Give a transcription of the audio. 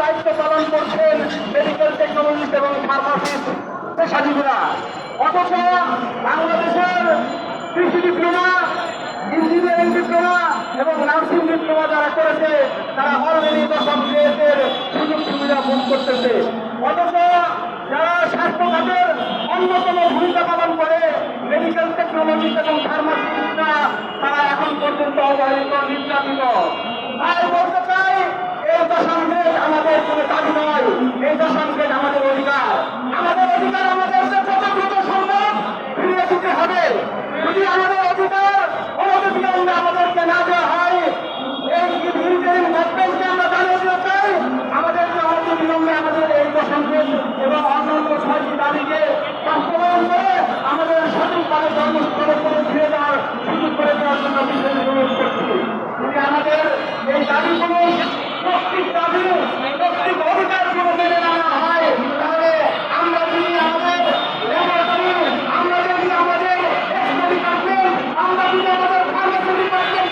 দায়িত্ব পালন করছেন মেডিকেল টেকনোলজিস্ট এবং ফার্মাসিস্ট পেশাজীবীরা। অথচ বাংলাদেশের কৃষি ডিপ্লোমা, ইঞ্জিনিয়ারিং ডিপ্লোমা এবং নার্সিং ডিপ্লোমা যারা করেছে, তারা অলরেডি দশম গ্রেডের সুযোগ সুবিধা ভোগ করতেছে। অথচ যারা স্বাস্থ্য খাতের অন্যতম ভূমিকা পালন করে মেডিকেল টেকনোলজি এবং ফার্মাসিস্টরা তারা এখন পর্যন্ত অবহেলিত, নির্যাতিত তাই বলতে চাই এই দশম গ্রেড আমাদের কোনো দাবি নয় এই দশম গ্রেড আমাদের অধিকার আমাদের অধিকার আমাদের যত দ্রুত সম্ভব ফিরিয়ে দিতে হবে যদি আমাদের অধিকার অনতিবিলম্বে আমাদেরকে না দেওয়া হয় এই ইন্টারিম গভর্নমেন্টকে আমরা জানিয়ে দিতে চাই আমাদেরকে অনতিবিলম্বে আমাদের এই প্রসঙ্গে এবং অন্যান্য ছয়টি দাবিকে বাস্তবায়ন করে আমাদের সঠিকভাবে কর্মস্থলে করে ফিরে যাওয়ার সুযোগ আমাদের আমরা যদি আমাদের যদি আমাদের এক্সপো ডিপার্টমেন্ট আমরা যদি আমাদের ফার্মেসি ডিপার্টমেন্ট